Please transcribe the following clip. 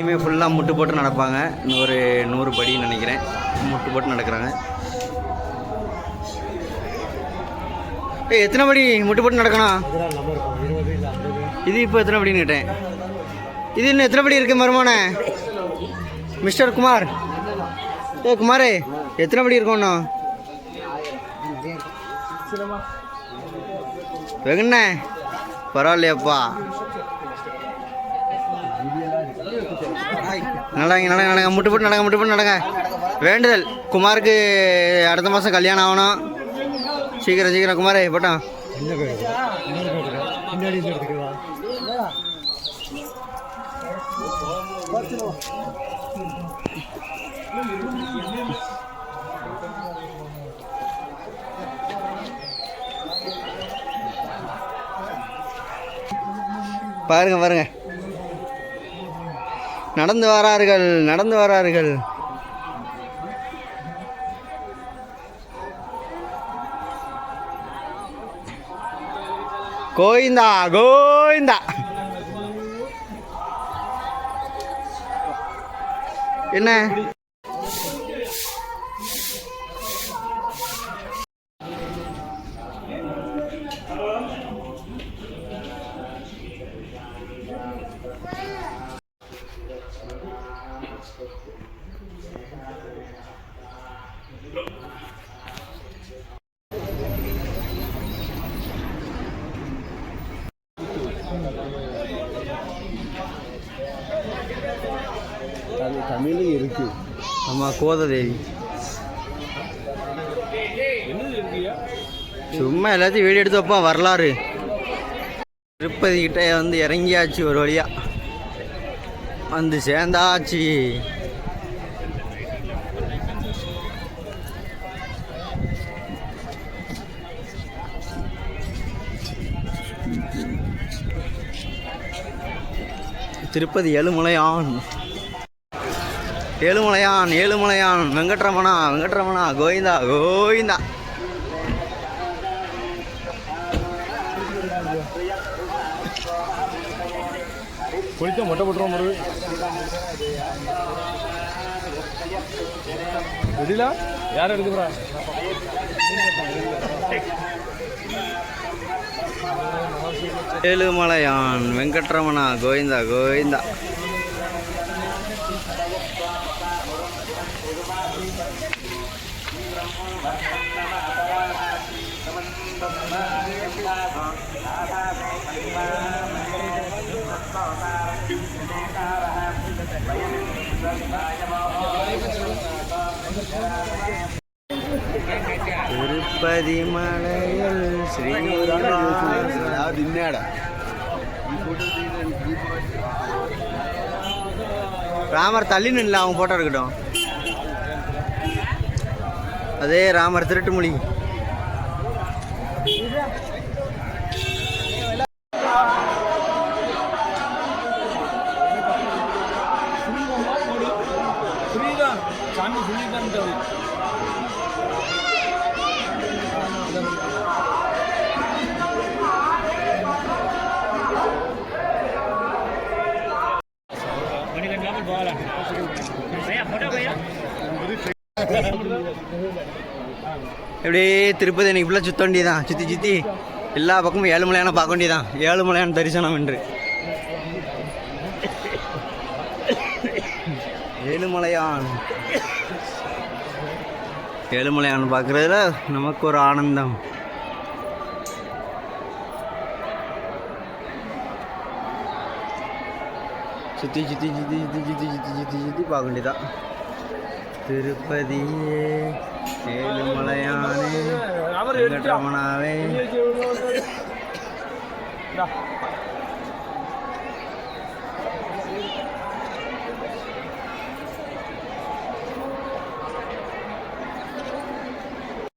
இனிமேல் ஃபுல்லாக முட்டு போட்டு நடப்பாங்க. இன்னும் ஒரு நூறு படின்னு நினைக்கிறேன். முட்டு போட்டு நடக்கிறாங்க. ஏய் எத்தனை படி முட்டு போட்டு நடக்கணும்? இது இப்போ எத்தனை படின்னு கேட்டேன். இது இன்னும் எத்தனை படி இருக்கு மருமான மிஸ்டர் குமார். ஏ குமாரே எத்தனை படி இருக்கும் இன்னும்? வெகுண்ணே. பரவாயில்லையாப்பா. நடங்க நடங்க நடங்க. முட்டு போட்டு நடங்க முட்டு போட்டு நடங்க. வேண்டுதல். குமாருக்கு அடுத்த மாதம் கல்யாணம் ஆகணும். சீக்கிரம் சீக்கிரம். குமாரே போட்டோம். பாருங்க பாருங்க. நடந்து வரார்கள் நடந்து வரார்கள். கோவிந்தா கோவிந்தா. என்ன? தமிழும் இருக்கு. ஆமாம் கோததேவி. சும்மா எல்லாத்தையும் வீடியோ எடுத்து வைப்போம் வரலாறு. திருப்பதி கிட்ட வந்து இறங்கியாச்சு ஒரு வழியா. வந்து சேர்ந்தாச்சு. திருப்பதி ஏழுமலையான். ஏழுமலையான் ஏழுமலையான். வெங்கட்ரமணா வெங்கட்ரமணா கோவிந்தா கோவிந்தா. குளிக்க மொட்டை போட்டுருவோம் மறு எதிலா யார் எடுக்குறா ఏలుమలయాన్ వెంకట్రమణ గోవింద గోవింద. திருப்பதி மலையில் ஸ்ரீ தின்னாடா ராமர் தள்ளி நில்ல அவங்க போட்டோ இருக்கட்டும் அதே ராமர் திருட்டுமொழி. புரியுதா சாமி எப்படி எப்படியே திருப்பதி எனக்கு ஃபுல்லாக சுத்த வேண்டியதான் சுற்றி சுற்றி எல்லா பக்கமும் ஏழுமலையான பார்க்க வேண்டியதான் ஏழுமலையான தரிசனம் என்று ஏழுமலையான் ஏழுமலையான் பார்க்குறதுல நமக்கு ஒரு ஆனந்தம். சுற்றி சுற்றி சுற்றி சுற்றி சுற்றி சுற்றி சுற்றி சுற்றி பார்க்க வேண்டியதான் திருப்பதியே ஏழுமலையானே வெங்கட்ரமணாவே